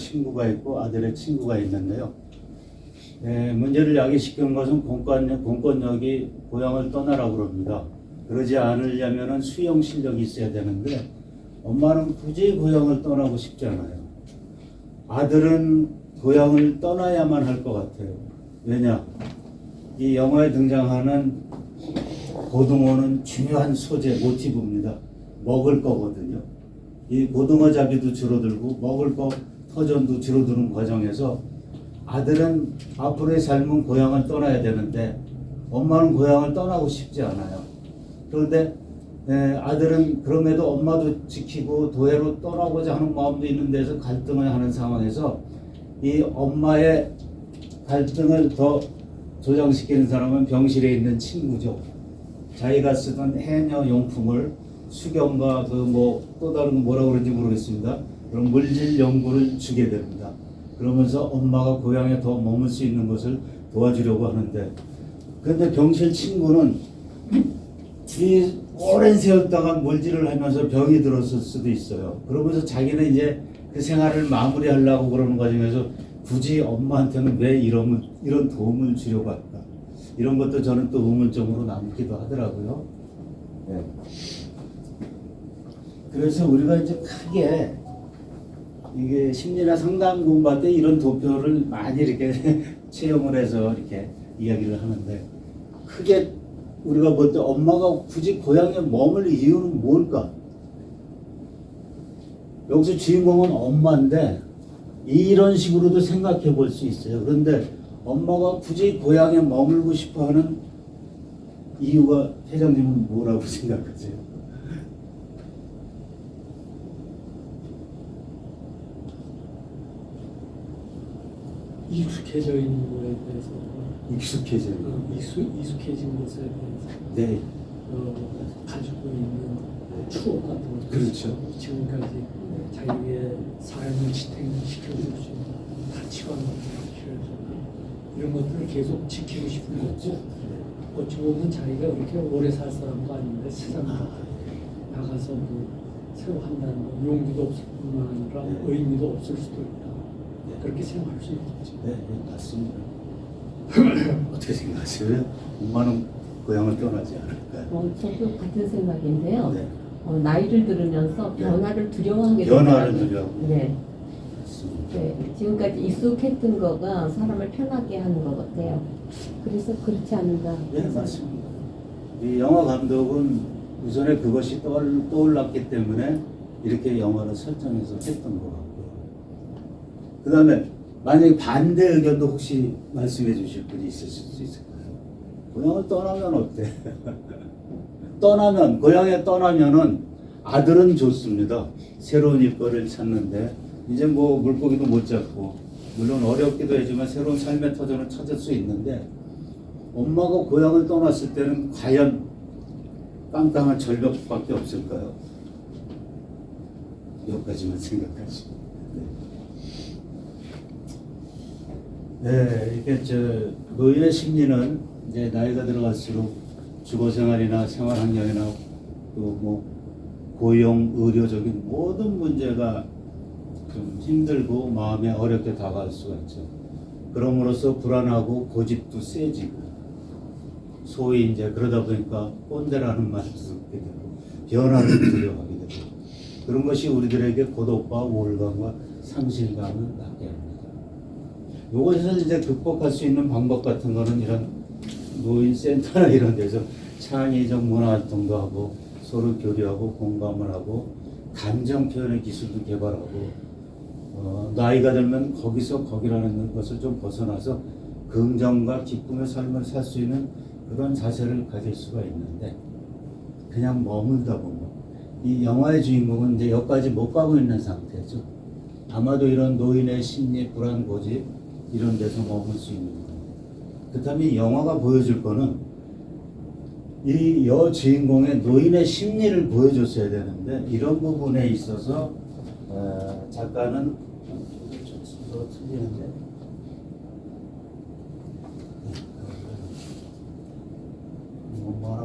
친구가 있고 아들의 친구가 있는데요. 예, 문제를 야기시키는 것은 공권력, 공권력이 고향을 떠나라고 그럽니다. 그러지 않으려면 수용 실력이 있어야 되는데 엄마는 굳이 고향을 떠나고 싶지 않아요. 아들은 고향을 떠나야만 할 것 같아요. 왜냐? 이 영화에 등장하는 고등어는 중요한 소재, 모티브입니다. 먹을 거거든요. 이 고등어 잡이도 줄어들고 먹을 거 터전도 줄어드는 과정에서 아들은 앞으로의 삶은 고향을 떠나야 되는데 엄마는 고향을 떠나고 싶지 않아요. 그런데 에, 아들은 그럼에도 엄마도 지키고 도해로 떠나고자 하는 마음도 있는 데서 갈등을 하는 상황에서 이 엄마의 갈등을 더 조장시키는 사람은 병실에 있는 친구죠. 자기가 쓰던 해녀 용품을 수경과 그 뭐 또 다른 거 뭐라고 그런지 모르겠습니다. 그런 물질 연구를 주게 됩니다. 그러면서 엄마가 고향에 더 머물 수 있는 것을 도와주려고 하는데 그런데 병실 친구는 이 오랜 세월 동안 물질을 하면서 병이 들었을 수도 있어요. 그러면서 자기는 이제 그 생활을 마무리하려고 그러는 과정에서 굳이 엄마한테는 왜 이런 이런 도움을 주려고 할까? 이런 것도 저는 또 의문점으로 남기도 하더라고요. 네. 그래서 우리가 이제 크게 이게 심리나 상담 공부할 때 이런 도표를 많이 이렇게 채용을 해서 이렇게 이야기를 하는데 크게 우리가 볼 때 엄마가 굳이 고향에 머물 이유는 뭘까? 여기서 주인공은 엄마인데 이런 식으로도 생각해 볼 수 있어요. 그런데 엄마가 굳이 고향에 머물고 싶어 하는 이유가 회장님은 뭐라고 생각하세요? 익숙해져 있는 거에 대해서. 익숙해져요. 어, 익숙, 익숙해진 것에 대해서. 네, 어, 가지고 있는 추억 같은 것 그렇죠. 지금까지 자기의 삶을 지탱시켜줄 수 있는 가치관 같은 이런 것들을 계속 지키고 싶은 거고 어찌 보면 자기가 그렇게 오래 살 사람도 아닌데 세상 나가서 뭐 새로 한다는 건 용기도 없을 뿐만 아니라 네. 의미도 없을 수도 네. 그렇게 생각할 수 있겠죠 네, 네 맞습니다. 어떻게 생각하세요? 엄마는 고향을 떠나지 않을까요? 어, 저도 같은 생각인데요. 네, 어, 나이를 들으면서 네. 변화를 두려워하게 변화를. 두려워. 네. 맞습니다. 네. 지금까지 익숙했던 거가 사람을 편하게 하는 것 같아요. 그래서 그렇지 않은가. 네, 맞습니다. 이 영화 감독은 우선에 그것이 떠올, 떠올랐기 때문에 이렇게 영화를 설정해서 했던 것 같고요. 그 다음에 만약에 반대 의견도 혹시 말씀해 주실 분이 있으실 수 있을까요? 고향을 떠나면 어때? 떠나면, 고향에 떠나면은 아들은 좋습니다. 새로운 일거리를 찾는데, 이제 뭐 물고기도 못 잡고, 물론 어렵기도 하지만 새로운 삶의 터전을 찾을 수 있는데, 엄마가 고향을 떠났을 때는 과연 깜깜한 절벽밖에 없을까요? 여기까지만 생각하시고. 네. 네, 이게 저 노인의 심리는 이제 나이가 들어갈수록 주거 생활이나 생활 환경이나 또뭐 고용, 의료적인 모든 문제가 좀 힘들고 마음에 어렵게 다가올 수가 있죠. 그럼으로써 불안하고 고집도 세지고 소위 이제 그러다 보니까 꼰대라는 말도 듣게 되고 변화를 두려워하게 되고 그런 것이 우리들에게 고독과 우울감과 상실감을 낳게 합니다. 이것을 이제 극복할 수 있는 방법 같은 거는 이런 노인 센터나 이런 데서 창의적 문화 활동도 하고 서로 교류하고 공감을 하고 감정 표현의 기술도 개발하고 어, 나이가 들면 거기서 거기라는 것을 좀 벗어나서 긍정과 기쁨의 삶을 살 수 있는 그런 자세를 가질 수가 있는데 그냥 머물다 보면 이 영화의 주인공은 이제 여기까지 못 가고 있는 상태죠. 아마도 이런 노인의 심리 불안 고집 이런 데서 머물 수 있는 건데 그렇다면 이 영화가 보여줄 거는 이 여주인공의 노인의 심리를 보여줬어야 되는데 이런 부분에 있어서 어, 작가는 좀 틀리는데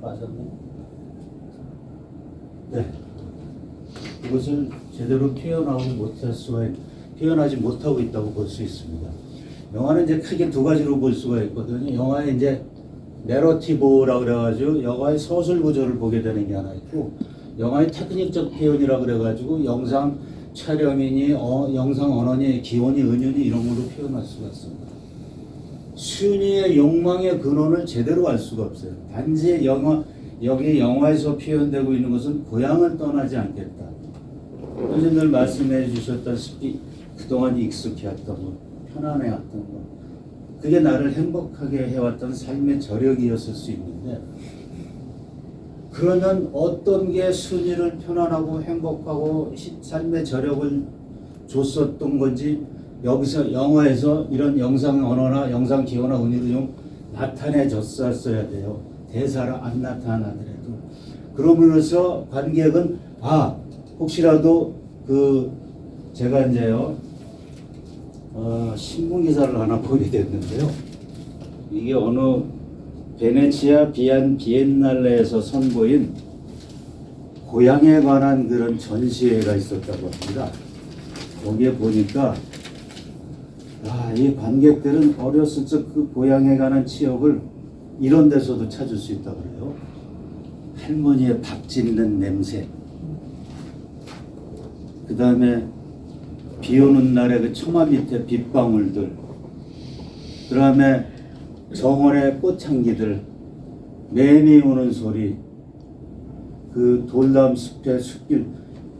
맞았네. 네. 그것을 제대로 표현하고 못할 수가 있, 표현하지 못하고 있다고 볼 수 있습니다. 영화는 이제 크게 두 가지로 볼 수가 있거든요. 영화에 이제 내러티브라 그래가지고 영화의 서술 구조를 보게 되는 게 하나 있고 영화의 테크닉적 표현이라 그래가지고 영상 촬영이니 어, 영상 언어니 기원이 은연이 이런 걸로 표현할 수가 있습니다. 순위의 욕망의 근원을 제대로 알 수가 없어요. 단지 영화 여기 영화에서 표현되고 있는 것은 고향을 떠나지 않겠다. 선생님들 말씀해 주셨다시피 그동안 익숙해왔던 것, 편안해 왔던 것, 그게 나를 행복하게 해왔던 삶의 저력이었을 수 있는데 그러면 어떤 게 순위를 편안하고 행복하고 시- 삶의 저력을 줬었던 건지 여기서 영화에서 이런 영상 언어나 영상 기호나 은유로 좀 나타내줬었어야 돼요. 대사를 안 나타나더라도 그러면서 관객은 아 혹시라도 그 제가 이제요 어, 신문 기사를 하나 보게 됐는데요. 이게 어느 베네치아 비안 비엔날레에서 선보인 고향에 관한 그런 전시회가 있었다고 합니다. 거기에 보니까 아, 이 관객들은 어렸을 적 그 고향에 관한 치욕을 이런 데서도 찾을 수 있다고 그래요. 할머니의 밥 짓는 냄새. 그 다음에 비 오는 날에 그 처마 밑에 빗방울들. 그 다음에 정원의 꽃향기들. 매미 우는 소리. 그 돌담 숲의 숲길.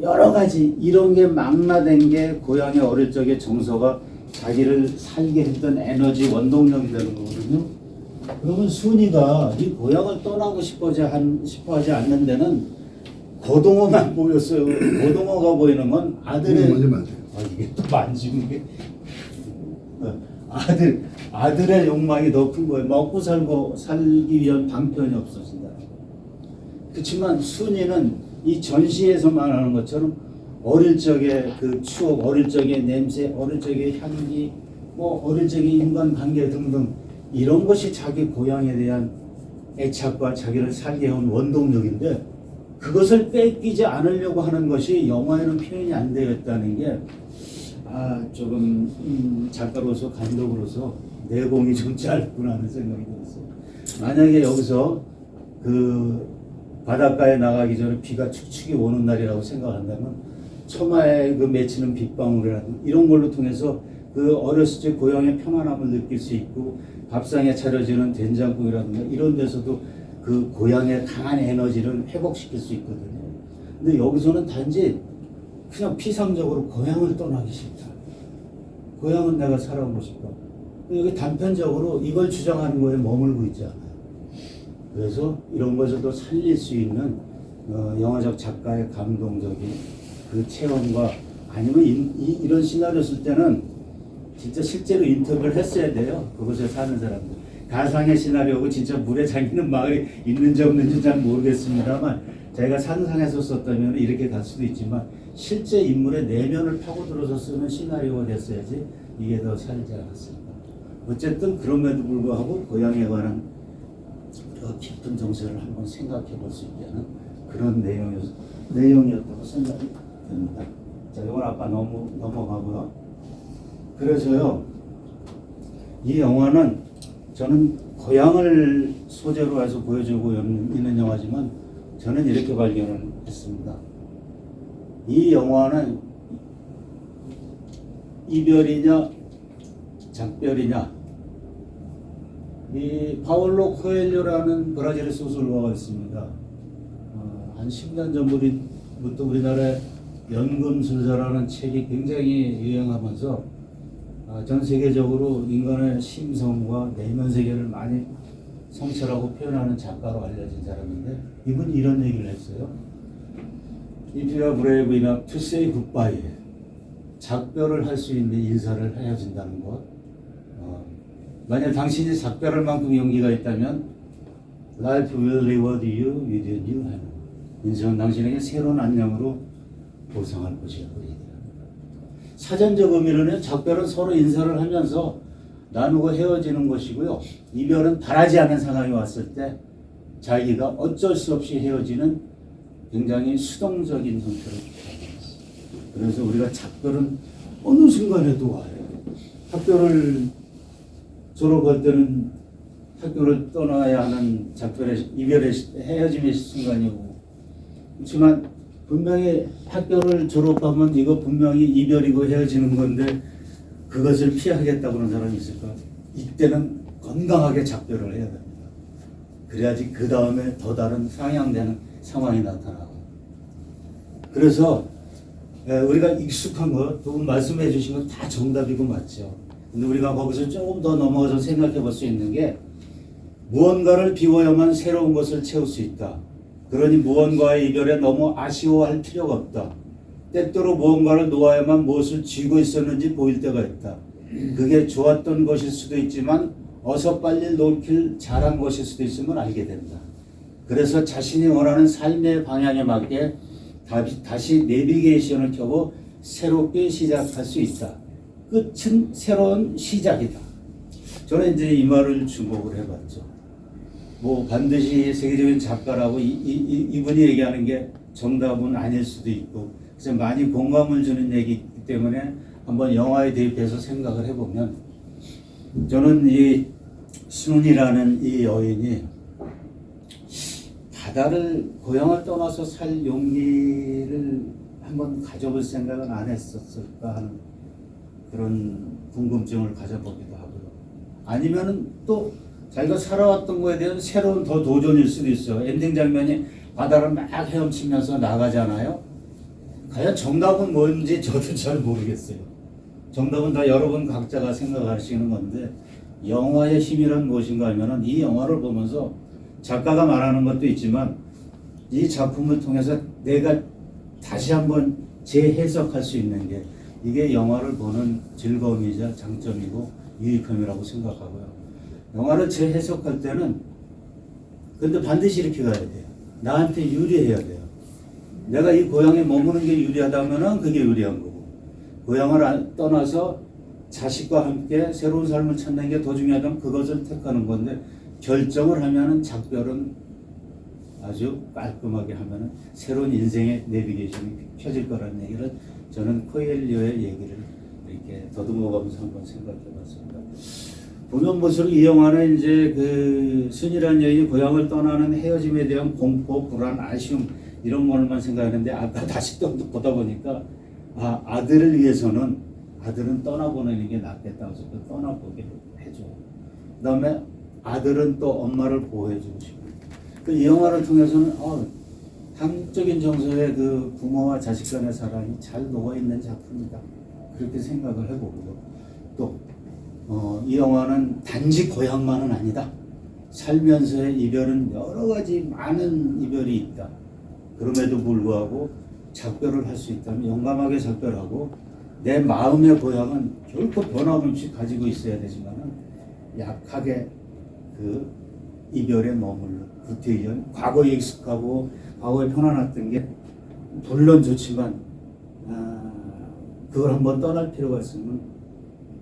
여러 가지 이런 게 망라된 게 고향의 어릴 적의 정서가 자기를 살게 했던 에너지 원동력이 되는 거거든요. 그러면 순이가 이 고향을 떠나고 싶어지 한 싶어 하지 않는 데는 고동어만 보였어요. 고동어가 보이는 건 아들의 만세요. 아 이게 또 만지는 게 어, 아들 아들의 욕망이 더 큰 거예요. 먹고 살고 살기 위한 방편이 없어진다. 그렇지만 순이는 이 전시에서 말하는 것처럼 어릴 적의 그 추억, 어릴 적의 냄새, 어릴 적의 향기, 뭐 어릴 적의 인간 관계 등등 이런 것이 자기 고향에 대한 애착과 자기를 살게 해온 원동력인데 그것을 뺏기지 않으려고 하는 것이 영화에는 표현이 안 되어 있다는 게 아, 조금 음, 작가로서 감독으로서 내공이 좀 짧구나 하는 생각이 들었어요. 만약에 여기서 그 바닷가에 나가기 전에 비가 축축이 오는 날이라고 생각한다면 처마에 그 맺히는 빗방울이라든가 이런 걸로 통해서 그 어렸을 적 고향의 평안함을 느낄 수 있고 밥상에 차려지는 된장국이라든가 이런 데서도 그 고향의 강한 에너지를 회복시킬 수 있거든요. 근데 여기서는 단지 그냥 피상적으로 고향을 떠나기 싫다. 고향은 내가 살아보고 싶다. 여기 단편적으로 이걸 주장하는 거에 머물고 있지 않아요. 그래서 이런 것을 살릴 수 있는 어, 영화적 작가의 감동적인 그 체험과 아니면 이, 이, 이런 시나리오 쓸 때는 진짜 실제로 인터뷰를 했어야 돼요. 그곳에 사는 사람들. 가상의 시나리오고 진짜 물에 잠기는 마을이 있는지 없는지 잘 모르겠습니다만 자기가 상상해서 썼다면 이렇게 갈 수도 있지만 실제 인물의 내면을 파고들어서 쓰는 시나리오가 됐어야지 이게 더 살지 않았을까. 어쨌든 그럼에도 불구하고 고향에 관한 그 깊은 정서를 한번 생각해 볼 수 있게 하는 그런 내용이었, 내용이었다고 생각이 듭니다. 자, 이건 아까 넘어, 넘어가고요. 그래서요, 이 영화는 저는 고향을 소재로 해서 보여주고 있는 영화지만 저는 이렇게 발견을 했습니다. 이 영화는 이별이냐 작별이냐 이 파올로 코엘료라는 브라질의 소설가가 있습니다. 어, 한 10년 전부터 우리나라에 연금술사라는 책이 굉장히 유행하면서 어, 전 세계적으로 인간의 심성과 내면 세계를 많이 성찰하고 표현하는 작가로 알려진 사람인데 이분이 이런 얘기를 했어요. If you are brave enough to say goodbye, 작별을 할 수 있는 인사를 된다는 것. 어, 만약 당신이 작별할 만큼 용기가 있다면 Life will reward you with a new heaven. 인생은 당신에게 새로운 안녕으로 보상할 것이라고 얘기합니다. 사전적 의미로는 작별은 서로 인사를 하면서 나누고 헤어지는 것이고요. 이별은 바라지 않은 상황이 왔을 때 자기가 어쩔 수 없이 헤어지는 굉장히 수동적인 형태로 나타났어요. 그래서 우리가 작별은 어느 순간에도 와요. 학교를 졸업할 때는 학교를 떠나야 하는 작별의 이별의 시- 헤어짐의 순간이고 그렇지만 분명히 학교를 졸업하면 이거 분명히 이별이고 헤어지는 건데 그것을 피하겠다고 하는 사람이 있을까? 이때는 건강하게 작별을 해야 됩니다. 그래야지 그 다음에 더 다른 상향되는 상황이 나타나고. 그래서 에, 우리가 익숙한 것, 두 분 말씀해 주신 건 다 정답이고 맞죠. 근데 우리가 거기서 조금 더 넘어가서 생각해 볼 수 있는 게 무언가를 비워야만 새로운 것을 채울 수 있다. 그러니 무언가의 이별에 너무 아쉬워할 필요가 없다. 때때로 무언가를 놓아야만 무엇을 쥐고 있었는지 보일 때가 있다. 그게 좋았던 것일 수도 있지만 어서 빨리 놓길 잘한 것일 수도 있음을 알게 된다. 그래서 자신이 원하는 삶의 방향에 맞게 다시, 다시 내비게이션을 켜고 새롭게 시작할 수 있다. 끝은 새로운 시작이다. 저는 이제 이 말을 주목을 해봤죠. 뭐 반드시 세계적인 작가라고 이, 이, 이- 이 분이 얘기하는 게 정답은 아닐 수도 있고 그래서 많이 공감을 주는 얘기이기 때문에 한번 영화에 대입해서 생각을 해보면 저는 이 순이라는 이 여인이 바다를 고향을 떠나서 살 용기를 한번 가져볼 생각은 안 했었을까 하는 그런 궁금증을 가져보기도 하고요. 아니면은 또 자기가 살아왔던 거에 대한 새로운 더 도전일 수도 있어요. 엔딩 장면이 바다를 막 헤엄치면서 나가잖아요. 과연 정답은 뭔지 저도 잘 모르겠어요. 정답은 다 여러분 각자가 생각하시는 건데 영화의 힘이란 무엇인가 하면은 이 영화를 보면서 작가가 말하는 것도 있지만 이 작품을 통해서 내가 다시 한번 재해석할 수 있는 게 이게 영화를 보는 즐거움이자 장점이고 유익함이라고 생각하고요. 영화를 재해석할 때는 근데 반드시 이렇게 가야 돼요. 나한테 유리해야 돼요. 내가 이 고향에 머무는 게 유리하다면은 그게 유리한 거고 고향을 안- 떠나서 자식과 함께 새로운 삶을 찾는 게 더 중요하다면 그것을 택하는 건데 결정을 하면은 작별은 아주 깔끔하게 하면은 새로운 인생의 내비게이션이 켜질 거라는 얘기를 저는 코엘리오의 얘기를 이렇게 더듬어가면서 한번 생각해 봤습니다. 보면 볼수록 이 영화는 이제 그 순이라는 여인이 고향을 떠나는 헤어짐에 대한 공포, 불안, 아쉬움 이런 것만 생각했는데 아까 다시 또 보다 보니까 아 아들을 위해서는 아들은 떠나보내는 게 낫겠다 해서 또 떠나보게 해줘. 그 다음에 아들은 또 엄마를 보호해주고 싶어. 그이 영화를 통해서는 어, 한적인 정서의 그 부모와 자식 간의 사랑이 잘 녹아 있는 작품이다. 그렇게 생각을 해보고요. 또 어, 이 영화는 단지 고향만은 아니다. 살면서의 이별은 여러 가지 많은 이별이 있다. 그럼에도 불구하고 작별을 할 수 있다면 용감하게 작별하고 내 마음의 고향은 결코 변함없이 가지고 있어야 되지만은 약하게 그 이별에 머물러 구태의연 과거에 익숙하고 과거에 편안했던 게 물론 좋지만 아, 그걸 한번 떠날 필요가 있으면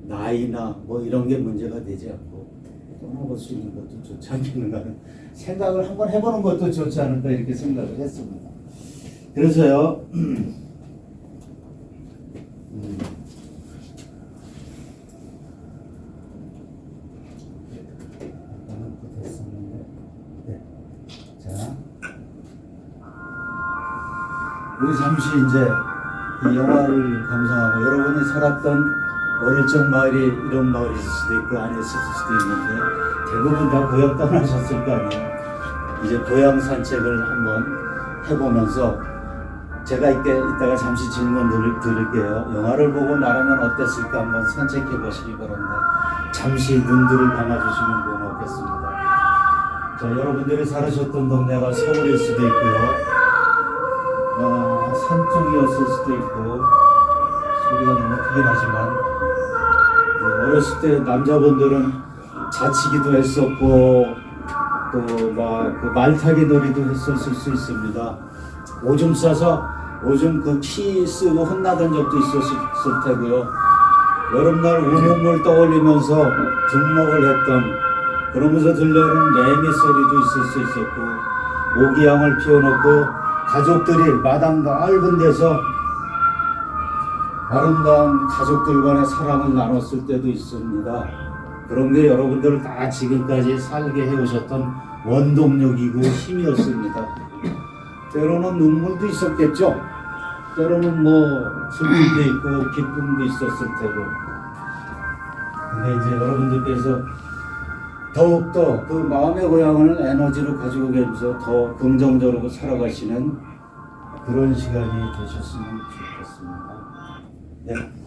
나이나 뭐 이런 게 문제가 되지 않고 떠나볼 수 있는 것도 좋지 않겠는가 하는 생각을 한번 해보는 것도 좋지 않을까 이렇게 생각을 했습니다. 그래서요. 음, 또. 우리 잠시 이제 이 영화를 감상하고 여러분이 살았던 어릴 적 마을이 이런 마을일 수도 있고 아니었을 수도 있는데 대부분 다 고향 떠나셨을 거 아니에요. 이제 고향 산책을 한번 해보면서 제가 이때 이따가 잠시 질문 들, 드릴게요. 영화를 보고 나라면 어땠을까 한번 산책해 보시기 바랍니다. 잠시 눈들을 감아주시면 고맙겠습니다. 자, 여러분들이 살으셨던 동네가 서울일 수도 있고요. 어, 산 쪽이었을 수도 있고 소리가 너무 크긴 하지만 어, 어렸을 때 남자분들은 자치기도 했었고 또 막 그 말타기 놀이도 했었을 수 있습니다. 오줌 싸서 오줌 그 키 쓰고 혼나던 적도 있었을 테고요. 여름날 우물물 떠올리면서 등목을 했던 그러면서 들려오는 매미 소리도 있을 수 있었고 모기향을 피워놓고 가족들이 마당 넓은 데서 아름다운 가족들 간의 사랑을 나눴을 때도 있습니다. 그런 게 여러분들을 다 지금까지 살게 해오셨던 원동력이고 힘이었습니다. 때로는 눈물도 있었겠죠. 때로는 뭐 슬픔도 있고 기쁨도 있었을 테고. 근데 이제 여러분들께서 더욱더 그 마음의 고향을 에너지로 가지고 계면서 더 긍정적으로 살아가시는 그런 시간이 되셨으면 좋겠습니다. 네.